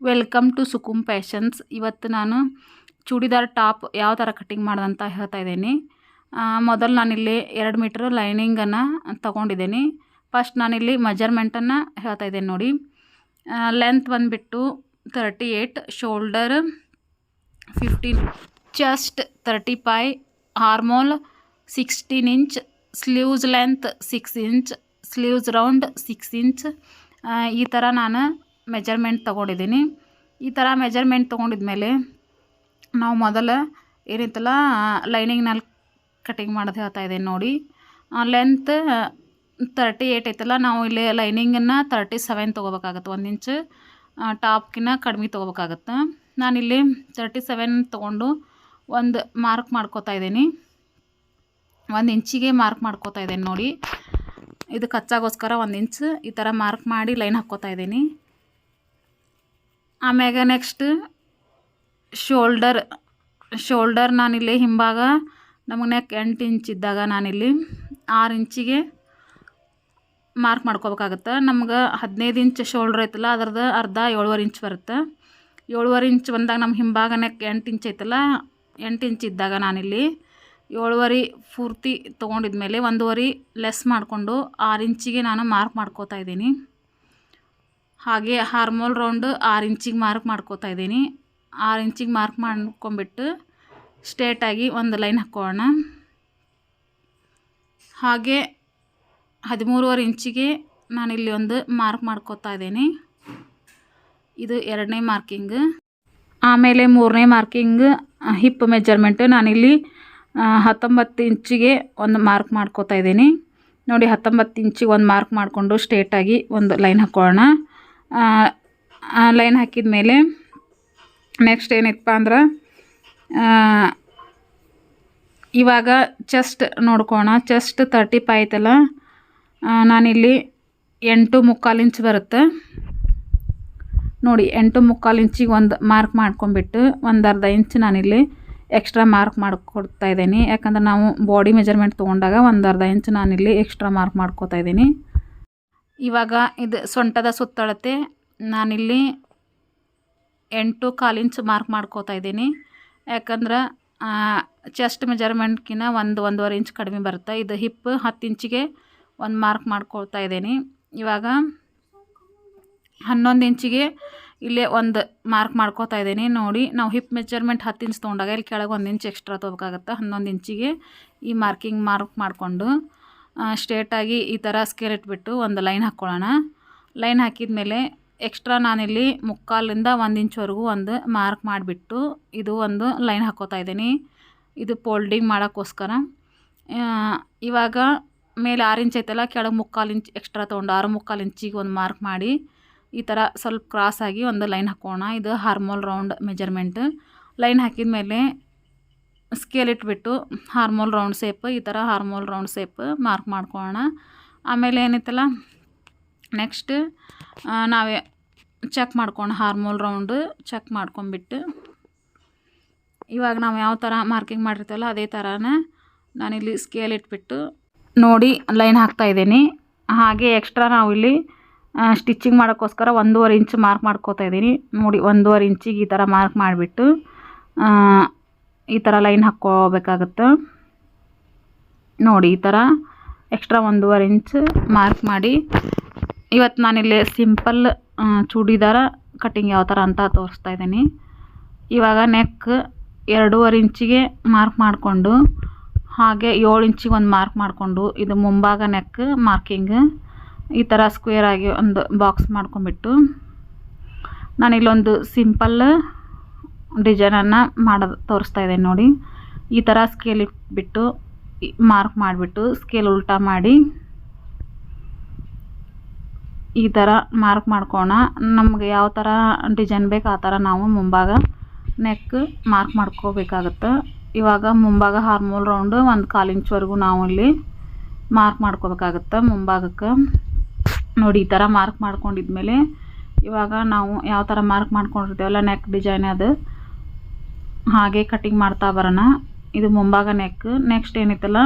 Welcome to ಸುಕುಮ್ fashions ಇವತ್ತು ನಾನು churidar top ಯಾವ ಥರ ಕಟ್ಟಿಂಗ್ ಮಾಡ್ದಂತ ಹೇಳ್ತಾ ಇದ್ದೀನಿ. ಮೊದಲು ನಾನಿಲ್ಲಿ ಎರಡು ಮೀಟ್ರ್ ಲೈನಿಂಗನ್ನು ತೊಗೊಂಡಿದ್ದೀನಿ. ಫಸ್ಟ್ ನಾನಿಲ್ಲಿ ಮೆಜರ್ಮೆಂಟನ್ನು ಹೇಳ್ತಾ ಇದ್ದೇನೆ ನೋಡಿ. ಲೆಂತ್ ಬಂದುಬಿಟ್ಟು thirty eight shoulder fifteen chest thirty five armhole sixteen inch sleeves length six inch sleeves round six inch ಈ ಥರ ನಾನು ಮೆಜರ್ಮೆಂಟ್ ತೊಗೊಂಡಿದ್ದೀನಿ. ಈ ಥರ ಮೆಜರ್ಮೆಂಟ್ ತೊಗೊಂಡಿದ್ಮೇಲೆ ನಾವು ಮೊದಲು ಏನಿತ್ತಲ್ಲ ಲೈನಿಂಗ್ನಲ್ಲಿ ಕಟಿಂಗ್ ಮಾಡೋದು ಹೇಳ್ತಾ ಇದ್ದೀನಿ ನೋಡಿ. ಲೆಂತ್ ತರ್ಟಿ ಏಯ್ಟ್ ಐತಲ್ಲ, ನಾವು ಇಲ್ಲಿ ಲೈನಿಂಗನ್ನು ತರ್ಟಿ ಸೆವೆನ್ ತೊಗೋಬೇಕಾಗತ್ತೆ, ಒಂದು ಇಂಚ್ ಟಾಪ್ಕಿನ್ನ ಕಡಿಮೆ ತೊಗೋಬೇಕಾಗತ್ತೆ. ನಾನಿಲ್ಲಿ ತರ್ಟಿ ಸೆವೆನ್ ತೊಗೊಂಡು ಒಂದು ಮಾರ್ಕ್ ಮಾಡ್ಕೋತಾ ಇದ್ದೀನಿ. ಒಂದು ಇಂಚಿಗೆ ಮಾರ್ಕ್ ಮಾಡ್ಕೋತಾ ಇದ್ದೀನಿ ನೋಡಿ. ಇದು ಕಚ್ಚಾಗೋಸ್ಕರ ಒಂದು ಇಂಚ್ ಈ ಥರ ಮಾರ್ಕ್ ಮಾಡಿ ಲೈನ್ ಹಾಕ್ಕೋತಾ ಇದ್ದೀನಿ. ಆಮ್ಯಾಗ ನೆಕ್ಸ್ಟ್ ಶೋಲ್ಡರ್ ಶೋಲ್ಡರ್ ನಾನಿಲ್ಲಿ ಹಿಂಭಾಗ ನಮಗೆ ನೆಕ್ ಎಂಟು ಇಂಚ್ ಇದ್ದಾಗ ನಾನಿಲ್ಲಿ ಆರು ಇಂಚಿಗೆ ಮಾರ್ಕ್ ಮಾಡ್ಕೋಬೇಕಾಗತ್ತೆ. ನಮ್ಗೆ ಹದಿನೈದು ಇಂಚ್ ಶೋಲ್ಡರ್ ಐತಲ್ಲ ಅದ್ರದ್ದು ಅರ್ಧ ಏಳುವರೆ ಇಂಚ್ ಬರುತ್ತೆ. ಏಳುವರೆ ಇಂಚ್ ಬಂದಾಗ ನಮ್ಮ ಹಿಂಭಾಗ ನೆಕ್ ಎಂಟು ಇಂಚ್ ಐತಲ್ಲ, ಎಂಟು ಇಂಚ್ ಇದ್ದಾಗ ನಾನಿಲ್ಲಿ ಏಳುವರೆ ಪೂರ್ತಿ ತೊಗೊಂಡಿದ್ಮೇಲೆ ಒಂದೂವರೆ ಲೆಸ್ ಮಾಡಿಕೊಂಡು ಆರು ಇಂಚಿಗೆ ನಾನು ಮಾರ್ಕ್ ಮಾಡ್ಕೋತಾ ಇದ್ದೀನಿ. ಹಾಗೆ ಹಾರ್ಮೋಲ್ ರೌಂಡ್ ಆರು ಇಂಚಿಗೆ ಮಾರ್ಕ್ ಮಾಡ್ಕೋತಾ ಇದ್ದೀನಿ. ಆರು ಇಂಚಿಗೆ ಮಾರ್ಕ್ ಮಾಡ್ಕೊಂಬಿಟ್ಟು ಸ್ಟ್ರೇಟಾಗಿ ಒಂದು ಲೈನ್ ಹಾಕ್ಕೊಳ್ಳೋಣ. ಹಾಗೆ ಹದಿಮೂರುವರೆ ಇಂಚಿಗೆ ನಾನಿಲ್ಲಿ ಒಂದು ಮಾರ್ಕ್ ಮಾಡ್ಕೋತಾ ಇದ್ದೀನಿ. ಇದು ಎರಡನೇ ಮಾರ್ಕಿಂಗ್ ಆಮೇಲೆ ಮೂರನೇ ಮಾರ್ಕಿಂಗ್ ಹಿಪ್ ಮೆಜರ್ಮೆಂಟ್ ನಾನಿಲ್ಲಿ ಹತ್ತೊಂಬತ್ತು ಇಂಚಿಗೆ ಒಂದು ಮಾರ್ಕ್ ಮಾಡ್ಕೋತಾ ಇದ್ದೀನಿ. ನೋಡಿ ಹತ್ತೊಂಬತ್ತು ಇಂಚಿಗೆ ಒಂದು ಮಾರ್ಕ್ ಮಾಡಿಕೊಂಡು ಸ್ಟ್ರೇಟಾಗಿ ಒಂದು ಲೈನ್ ಹಾಕ್ಕೊಳ್ಳೋಣ. ಲೈನ್ ಹಾಕಿದ ಮೇಲೆ ನೆಕ್ಸ್ಟ್ ಏನಿತ್ತಪ್ಪ ಅಂದ್ರೆ ಇವಾಗ ಚೆಸ್ಟ್ ನೋಡ್ಕೋಣ ಚೆಸ್ಟ್ ತರ್ಟಿ ಫೈ ಐತಲ್ಲ ನಾನಿಲ್ಲಿ ಎಂಟು ಮುಕ್ಕಾಲು ಇಂಚ್ ಬರುತ್ತೆ. ನೋಡಿ, ಎಂಟು ಮುಕ್ಕಾಲು ಇಂಚಿಗೆ ಒಂದು ಮಾರ್ಕ್ ಮಾಡ್ಕೊಂಬಿಟ್ಟು ಒಂದು ಅರ್ಧ ಇಂಚ್ ನಾನಿಲ್ಲಿ ಎಕ್ಸ್ಟ್ರಾ ಮಾರ್ಕ್ ಮಾಡಿಕೊಡ್ತಾ ಇದ್ದೀನಿ. ಯಾಕಂದ್ರೆ ನಾವು ಬಾಡಿ ಮೆಜರ್ಮೆಂಟ್ ತೊಗೊಂಡಾಗ ಒಂದು ಅರ್ಧ ಇಂಚ್ ನಾನಿಲ್ಲಿ ಎಕ್ಸ್ಟ್ರಾ ಮಾರ್ಕ್ ಮಾಡ್ಕೋತಾ ಇದ್ದೀನಿ. ಇವಾಗ ಇದು ಸೊಂಟದ ಸುತ್ತಳತೆ ನಾನಿಲ್ಲಿ ಎಂಟು ಕಾಲು ಇಂಚ್ ಮಾರ್ಕ್ ಮಾಡ್ಕೋತಾ ಇದ್ದೀನಿ. ಯಾಕಂದ್ರೆ ಚೆಸ್ಟ್ ಮೆಜರ್ಮೆಂಟ್ಗಿನ ಒಂದು, ಒಂದೂವರೆ ಇಂಚ್ ಕಡಿಮೆ ಬರುತ್ತೆ. ಇದು ಹಿಪ್ ಹತ್ತು ಇಂಚಿಗೆ ಒಂದು ಮಾರ್ಕ್ ಮಾಡ್ಕೊಳ್ತಾ ಇದ್ದೀನಿ. ಇವಾಗ ಹನ್ನೊಂದು ಇಂಚಿಗೆ ಇಲ್ಲೇ ಒಂದು ಮಾರ್ಕ್ ಮಾಡ್ಕೋತಾ ಇದ್ದೀನಿ. ನೋಡಿ, ನಾವು ಹಿಪ್ ಮೆಜರ್ಮೆಂಟ್ ಹತ್ತು ಇಂಚ್ ತೊಗೊಂಡಾಗ ಇಲ್ಲಿ ಕೆಳಗೆ ಒಂದು ಇಂಚ್ ಎಕ್ಸ್ಟ್ರಾ ತೊಗೋಬೇಕಾಗತ್ತೆ. ಹನ್ನೊಂದು ಇಂಚಿಗೆ ಈ ಮಾರ್ಕಿಂಗ್ ಮಾರ್ಕ್ ಮಾಡಿಕೊಂಡು ಸ್ಟ್ರೇಟಾಗಿ ಈ ಥರ ಸ್ಕೇಲ್ ಇಟ್ಬಿಟ್ಟು ಒಂದು ಲೈನ್ ಹಾಕ್ಕೊಳ್ಳೋಣ ಲೈನ್ ಹಾಕಿದ ಮೇಲೆ ಎಕ್ಸ್ಟ್ರಾ ನಾನಿಲ್ಲಿ ಮುಕ್ಕಾಲಿಂದ ಒಂದು ಇಂಚ್ವರೆಗೂ ಒಂದು ಮಾರ್ಕ್ ಮಾಡಿಬಿಟ್ಟು ಇದು ಒಂದು ಲೈನ್ ಹಾಕೋತಾ ಇದ್ದೀನಿ. ಇದು ಫೋಲ್ಡಿಂಗ್ ಮಾಡೋಕ್ಕೋಸ್ಕರ. ಇವಾಗ ಮೇಲೆ ಆರು ಇಂಚ್ ಐತಲ್ಲ, ಕೆಳಗೆ ಮುಕ್ಕಾಲು ಇಂಚ್ ಎಕ್ಸ್ಟ್ರಾ ತೊಗೊಂಡು ಆರು ಮುಕ್ಕಾಲು ಇಂಚಿಗೆ ಒಂದು ಮಾರ್ಕ್ ಮಾಡಿ ಈ ಥರ ಸ್ವಲ್ಪ ಕ್ರಾಸ್ ಆಗಿ ಒಂದು ಲೈನ್ ಹಾಕೋಣ. ಇದು ಹಾರ್ಮೋಲ್ ರೌಂಡ್ ಮೆಜರ್ಮೆಂಟ್ ಲೈನ್ ಹಾಕಿದ ಮೇಲೆ ಸ್ಕೇಲ್ ಇಟ್ಬಿಟ್ಟು ಹಾರ್ಮೋಲ್ ರೌಂಡ್ ಸೇಪ್ ಈ ಥರ ಹಾರ್ಮೋಲ್ ರೌಂಡ್ ಸೇಪ್ ಮಾರ್ಕ್ ಮಾಡ್ಕೊಳ್ಳೋಣ. ಆಮೇಲೆ ಏನೈತಲ್ಲ ನೆಕ್ಸ್ಟ್ ನಾವೇ ಚೆಕ್ ಮಾಡ್ಕೊಂಡು ಹಾರ್ಮೋಲ್ ರೌಂಡ್ ಚೆಕ್ ಮಾಡ್ಕೊಂಬಿಟ್ಟು ಇವಾಗ ನಾವು ಯಾವ ಥರ ಮಾರ್ಕಿಂಗ್ ಮಾಡಿರ್ತೀವಲ್ಲ ಅದೇ ಥರನ ನಾನಿಲ್ಲಿ ಸ್ಕೇಲ್ ಇಟ್ಬಿಟ್ಟು ನೋಡಿ ಲೈನ್ ಹಾಕ್ತಾಯಿದ್ದೀನಿ ಹಾಗೆ ಎಕ್ಸ್ಟ್ರಾ ನಾವು ಇಲ್ಲಿ ಸ್ಟಿಚ್ಚಿಂಗ್ ಮಾಡೋಕ್ಕೋಸ್ಕರ ಒಂದೂವರೆ ಇಂಚ್ ಮಾರ್ಕ್ ಮಾಡ್ಕೋತಾ ಇದ್ದೀನಿ. ನೋಡಿ ಒಂದೂವರೆ ಇಂಚಿಗೆ ಈ ಥರ ಮಾರ್ಕ್ ಮಾಡಿಬಿಟ್ಟು ಈ ಥರ ಲೈನ್ ಹಾಕ್ಕೋಬೇಕಾಗತ್ತೆ. ನೋಡಿ, ಈ ಥರ ಎಕ್ಸ್ಟ್ರಾ ಒಂದೂವರೆ ಇಂಚ್ ಮಾರ್ಕ್ ಮಾಡಿ. ಇವತ್ತು ನಾನಿಲ್ಲಿ ಸಿಂಪಲ್ ಚೂಡಿದಾರ ಕಟ್ಟಿಂಗ್ ಯಾವ ಥರ ಅಂತ ತೋರಿಸ್ತಾ ಇದ್ದೀನಿ. ಇವಾಗ ನೆಕ್ ಎರಡೂವರೆ ಇಂಚಿಗೆ ಮಾರ್ಕ್ ಮಾಡಿಕೊಂಡು, ಹಾಗೆ ಏಳು ಇಂಚಿಗೆ ಒಂದು ಮಾರ್ಕ್ ಮಾಡಿಕೊಂಡು, ಇದು ಮುಂಭಾಗ ನೆಕ್ ಮಾರ್ಕಿಂಗ್ ಈ ಥರ ಸ್ಕ್ವೇರ್ ಆಗಿ ಒಂದು ಬಾಕ್ಸ್ ಮಾಡ್ಕೊಂಬಿಟ್ಟು ನಾನಿಲ್ಲೊಂದು ಸಿಂಪಲ್ ಡಿಸೈನನ್ನು ಮಾಡೋದು ತೋರಿಸ್ತಾ ಇದೆ ನೋಡಿ. ಈ ಥರ ಸ್ಕೇಲ್ ಇಟ್ಬಿಟ್ಟು ಮಾರ್ಕ್ ಮಾಡಿಬಿಟ್ಟು ಸ್ಕೇಲ್ ಉಲ್ಟಾ ಮಾಡಿ ಈ ಥರ ಮಾರ್ಕ್ ಮಾಡ್ಕೋಣ. ನಮ್ಗೆ ಯಾವ ಥರ ಡಿಸೈನ್ ಬೇಕು ಆ ಥರ ನಾವು ಮುಂಭಾಗ ನೆಕ್ ಮಾರ್ಕ್ ಮಾಡ್ಕೋಬೇಕಾಗತ್ತೆ. ಇವಾಗ ಮುಂಭಾಗ ಹಾರ್ಮೋಲ್ ರೌಂಡು ಒಂದು ಕಾಲು ಇಂಚ್ವರೆಗೂ ನಾವು ಇಲ್ಲಿ ಮಾರ್ಕ್ ಮಾಡ್ಕೋಬೇಕಾಗತ್ತೆ ಮುಂಭಾಗಕ್ಕೆ. ನೋಡಿ, ಈ ಥರ ಮಾರ್ಕ್ ಮಾಡ್ಕೊಂಡಿದ್ಮೇಲೆ ಇವಾಗ ನಾವು ಯಾವ ಥರ ಮಾರ್ಕ್ ಮಾಡ್ಕೊಂಡಿರ್ತೀವಲ್ಲ ನೆಕ್ ಡಿಸೈನ್ ಅದು. ಹಾಗೆ ಕಟಿಂಗ್ ಮಾಡ್ತಾ ಬರೋಣ. ಇದು ಮುಂಭಾಗ ನೆಕ್ ನೆಕ್ಸ್ಟ್ ಏನಿತ್ತಲ್ಲ?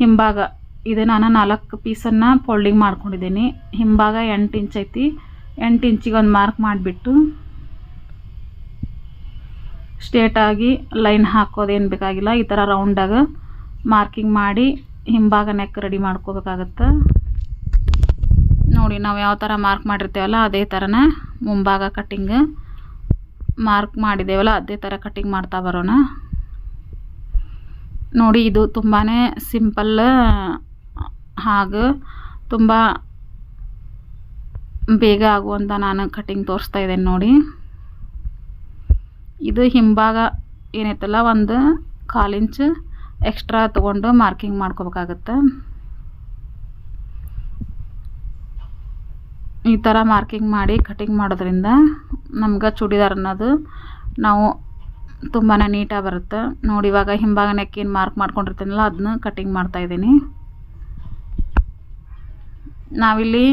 ಹಿಂಭಾಗ. ಇದು ನಾನು ನಾಲ್ಕು ಪೀಸನ್ನು ಫೋಲ್ಡಿಂಗ್ ಮಾಡ್ಕೊಂಡಿದ್ದೀನಿ. ಹಿಂಭಾಗ ಎಂಟು ಇಂಚ್ ಐತಿ. ಎಂಟು ಇಂಚಿಗೆ ಒಂದು ಮಾರ್ಕ್ ಮಾಡಿಬಿಟ್ಟು ಸ್ಟ್ರೇಟಾಗಿ ಲೈನ್ ಹಾಕೋದೇನು ಬೇಕಾಗಿಲ್ಲ. ಈ ಥರ ರೌಂಡಾಗ ಮಾರ್ಕಿಂಗ್ ಮಾಡಿ ಹಿಂಭಾಗ ನೆಕ್ ರೆಡಿ ಮಾಡ್ಕೋಬೇಕಾಗತ್ತೆ. ನೋಡಿ ನಾವು ಯಾವ ಥರ ಮಾರ್ಕ್ ಮಾಡಿರ್ತೇವಲ್ಲ, ಅದೇ ಥರನೇ ಮುಂಭಾಗ ಕಟ್ಟಿಂಗ್ ಮಾರ್ಕ್ ಮಾಡಿದ್ದೇವಲ್ಲ ಅದೇ ಥರ ಕಟ್ಟಿಂಗ್ ಮಾಡ್ತಾ ಬರೋಣ. ನೋಡಿ, ಇದು ತುಂಬಾ ಸಿಂಪಲ್ ಹಾಗೂ ತುಂಬ ಬೇಗ ಆಗುವಂಥ ನಾನು ಕಟ್ಟಿಂಗ್ ತೋರಿಸ್ತಾ ಇದ್ದೇನೆ ನೋಡಿ. ಇದು ಹಿಂಭಾಗ ಏನೈತಲ್ಲ ಒಂದು ಕಾಲು ಎಕ್ಸ್ಟ್ರಾ ತೊಗೊಂಡು ಮಾರ್ಕಿಂಗ್ ಮಾಡ್ಕೋಬೇಕಾಗತ್ತೆ. ಈ ಥರ ಮಾರ್ಕಿಂಗ್ ಮಾಡಿ ಕಟಿಂಗ್ ಮಾಡೋದ್ರಿಂದ ನಮ್ಗೆ ಚೂಡಿದಾರ್ ಅನ್ನೋದು ನಾವು ತುಂಬಾ ನೀಟಾಗಿ ಬರುತ್ತೆ. ನೋಡಿ ಇವಾಗ ಹಿಂಭಾಗ ನೆಕ್ಕಿನ ಮಾರ್ಕ್ ಮಾಡ್ಕೊಂಡಿರ್ತೀನಲ್ಲ ಅದನ್ನ ಕಟಿಂಗ್ ಮಾಡ್ತಾಯಿದ್ದೀನಿ ನಾವಿಲ್ಲಿ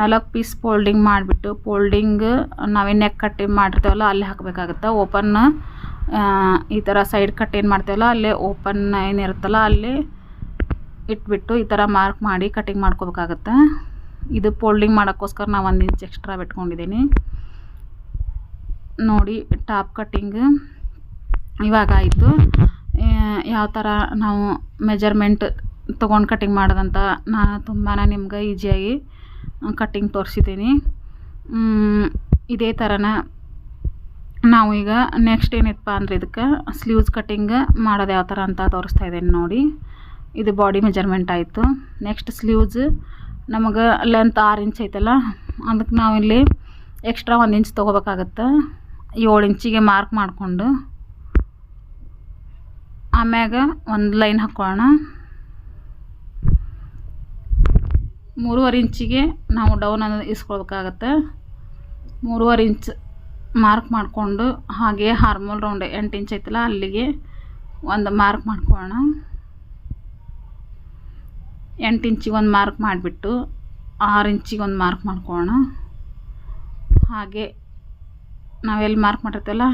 ನಾಲ್ಕು ಪೀಸ್ ಫೋಲ್ಡಿಂಗ್ ಮಾಡಿಬಿಟ್ಟು ಫೋಲ್ಡಿಂಗ್ ನಾವೇನು ನೆಕ್ ಕಟ್ಟಿಂಗ್ ಮಾಡಿರ್ತೇವಲ್ಲ ಅಲ್ಲಿ ಹಾಕಬೇಕಾಗುತ್ತೆ. ಓಪನ್ ಈ ಥರ ಸೈಡ್ ಕಟ್ ಏನು ಮಾಡ್ತೀವಲ್ಲ ಅಲ್ಲೇ ಓಪನ್ ಏನಿರುತ್ತಲ್ಲ ಅಲ್ಲಿ ಇಟ್ಬಿಟ್ಟು ಈ ಥರ ಮಾರ್ಕ್ ಮಾಡಿ ಕಟಿಂಗ್ ಮಾಡ್ಕೋಬೇಕಾಗತ್ತೆ. ಇದು ಫೋಲ್ಡಿಂಗ್ ಮಾಡೋಕ್ಕೋಸ್ಕರ ನಾವು ಒಂದು ಇಂಚ್ ಎಕ್ಸ್ಟ್ರಾ ಬಿಟ್ಕೊಂಡಿದ್ದೀನಿ ನೋಡಿ ಟಾಪ್ ಕಟ್ಟಿಂಗ್ ಇವಾಗ ಆಯಿತು. ಯಾವ ಥರ ನಾವು ಮೆಜರ್ಮೆಂಟ್ ತೊಗೊಂಡು ಕಟ್ಟಿಂಗ್ ಮಾಡೋದಂತ ನಾನು ತುಂಬಾ ನಿಮ್ಗೆ ಈಸಿಯಾಗಿ ಕಟ್ಟಿಂಗ್ ತೋರಿಸಿದ್ದೀನಿ ಇದೇ ಥರನ ನಾವು ಈಗ ನೆಕ್ಸ್ಟ್ ಏನಿತ್ತಪ್ಪ ಅಂದ್ರೆ ಇದಕ್ಕೆ ಸ್ಲೀವ್ಸ್ ಕಟ್ಟಿಂಗ್ ಮಾಡೋದು ಯಾವ ಥರ ಅಂತ ತೋರಿಸ್ತಾ ಇದ್ದೀನಿ ನೋಡಿ. ಇದು ಬಾಡಿ ಮೆಜರ್ಮೆಂಟ್ ಆಯಿತು. ನೆಕ್ಸ್ಟ್ ಸ್ಲೀವ್ಸ್ ನಮಗೆ ಲೆಂತ್ ಆರು ಇಂಚ್ ಐತಲ್ಲ ಅದಕ್ಕೆ ನಾವಿಲ್ಲಿ ಎಕ್ಸ್ಟ್ರಾ ಒಂದು ಇಂಚ್ ತೊಗೋಬೇಕಾಗತ್ತೆ. ಏಳು ಇಂಚಿಗೆ ಮಾರ್ಕ್ ಮಾಡಿಕೊಂಡು, ಆಮ್ಯಾಗ ಒಂದು ಲೈನ್ ಹಾಕ್ಕೊಳ್ಳೋಣ ಮೂರುವರೆ ಇಂಚಿಗೆ ನಾವು ಡೌನ್ ಅನ್ನೋದು ಇಸ್ಕೊಳ್ಬೇಕಾಗತ್ತೆ. ಮೂರುವರೆ ಇಂಚ್ ಮಾರ್ಕ್ ಮಾಡಿಕೊಂಡು, ಹಾಗೆ ಹಾರ್ಮೋಲ್ ರೌಂಡ್ ಎಂಟು ಇಂಚ್ ಐತಲ್ಲ, ಅಲ್ಲಿಗೆ ಒಂದು ಮಾರ್ಕ್ ಮಾಡ್ಕೊಳ್ಳೋಣ. ಎಂಟು ಇಂಚಿಗೆ ಒಂದು ಮಾರ್ಕ್ ಮಾಡಿಬಿಟ್ಟು ಆರು ಇಂಚಿಗೆ ಒಂದು ಮಾರ್ಕ್ ಮಾಡ್ಕೊಳ್ಳೋಣ. ಹಾಗೆ ನಾವೆಲ್ಲಿ ಮಾರ್ಕ್ ಮಾಡಿರ್ತೀವಲ್ಲ,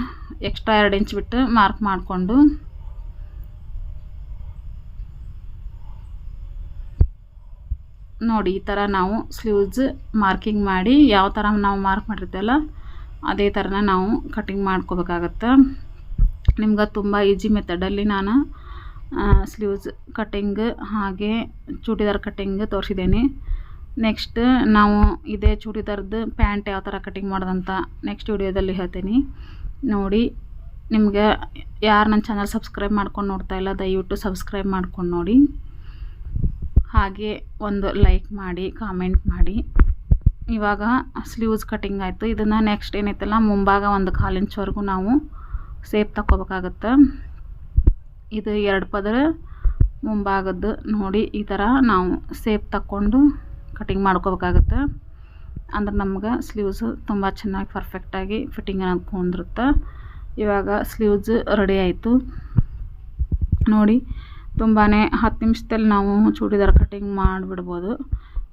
ಎಕ್ಸ್ಟ್ರಾ ಎರಡು ಇಂಚ್ ಬಿಟ್ಟು ಮಾರ್ಕ್ ಮಾಡಿಕೊಂಡು. ನೋಡಿ, ಈ ಥರ ನಾವು ಸ್ಲೀವ್ಸ್ ಮಾರ್ಕಿಂಗ್ ಮಾಡಿ ಯಾವ ಥರ ನಾವು ಮಾರ್ಕ್ ಮಾಡಿರ್ತೀವಲ್ಲ, ಅದೇ ಥರನ ನಾವು ಕಟಿಂಗ್ ಮಾಡ್ಕೋಬೇಕಾಗತ್ತೆ. ನಿಮ್ಗೆ ತುಂಬ ಈಜಿ ಮೆಥಡಲ್ಲಿ ನಾನು ಸ್ಲೀವ್ಸ್ ಕಟ್ಟಿಂಗ್ ಹಾಗೆ ಚೂಡಿದಾರ್ ಕಟ್ಟಿಂಗ್ ತೋರಿಸಿದ್ದೀನಿ. ನೆಕ್ಸ್ಟ್ ನಾವು ಇದೇ ಚೂಡಿದಾರ್ದು ಪ್ಯಾಂಟ್ ಯಾವ ಥರ ಕಟ್ಟಿಂಗ್ ಮಾಡೋದಂತ ನೆಕ್ಸ್ಟ್ ವಿಡಿಯೋದಲ್ಲಿ ಹೇಳ್ತೀನಿ. ನೋಡಿ, ನಿಮಗೆ ಯಾರು ನನ್ನ ಚಾನಲ್ ಸಬ್ಸ್ಕ್ರೈಬ್ ಮಾಡ್ಕೊಂಡು ನೋಡ್ತಾ ಇಲ್ಲ, ದಯವಿಟ್ಟು ಸಬ್ಸ್ಕ್ರೈಬ್ ಮಾಡ್ಕೊಂಡು ನೋಡಿ. ಹಾಗೆ ಒಂದು ಲೈಕ್ ಮಾಡಿ ಕಾಮೆಂಟ್ ಮಾಡಿ. ಇವಾಗ ಸ್ಲೀವ್ಸ್ ಕಟ್ಟಿಂಗ್ ಆಯಿತು. ಇದನ್ನು ನೆಕ್ಸ್ಟ್ ಏನೈತಲ್ಲ ಮುಂಭಾಗ ಒಂದು ಕಾಲು ಇಂಚ್ವರೆಗೂ ನಾವು ಸೇಪ್ ತಗೋಬೇಕಾಗತ್ತೆ ಇದು ಎರಡು ಪದರ ಮುಂಭಾಗದ್ದು ನೋಡಿ, ಈ ಥರ ನಾವು ಸೇಪ್ ತಕ್ಕೊಂಡು ಕಟಿಂಗ್ ಮಾಡ್ಕೋಬೇಕಾಗತ್ತೆ. ಅಂದ್ರೆ ನಮ್ಗೆ ಸ್ಲೀವ್ಸ್ ತುಂಬ ಚೆನ್ನಾಗಿ ಪರ್ಫೆಕ್ಟಾಗಿ ಫಿಟ್ಟಿಂಗ್ ಅನ್ನೋದು ಕುಂದಿರುತ್ತೆ. ಇವಾಗ ಸ್ಲೀವ್ಸ್ ರೆಡಿ ಆಯಿತು. ನೋಡಿ ತುಂಬಾ ಹತ್ತು ನಿಮಿಷದಲ್ಲಿ ನಾವು ಚೂಡಿದಾರ ಕಟಿಂಗ್ ಮಾಡಿಬಿಡ್ಬೋದು.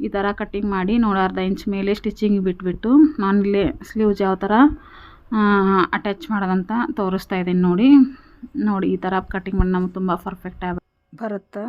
ಈ ಥರ ಕಟ್ಟಿಂಗ್ ಮಾಡಿ ನೋಡಿ ಅರ್ಧ ಇಂಚ್ ಮೇಲೆ ಸ್ಟಿಚಿಂಗ್ ಬಿಟ್ಬಿಟ್ಟು ನಾನಿಲ್ಲಿ ಸ್ಲೀವ್ಸ್ ಯಾವ ಥರ ಅಟ್ಯಾಚ್ ಮಾಡೋದಂತ ತೋರಿಸ್ತಾ ಇದ್ದೀನಿ ನೋಡಿ. ನೋಡಿ ಈ ಥರ ಕಟಿಂಗ್ ಮಾಡಿ ನಮ್ಗೆ ತುಂಬ ಪರ್ಫೆಕ್ಟಾಗಿ ಬರುತ್ತೆ.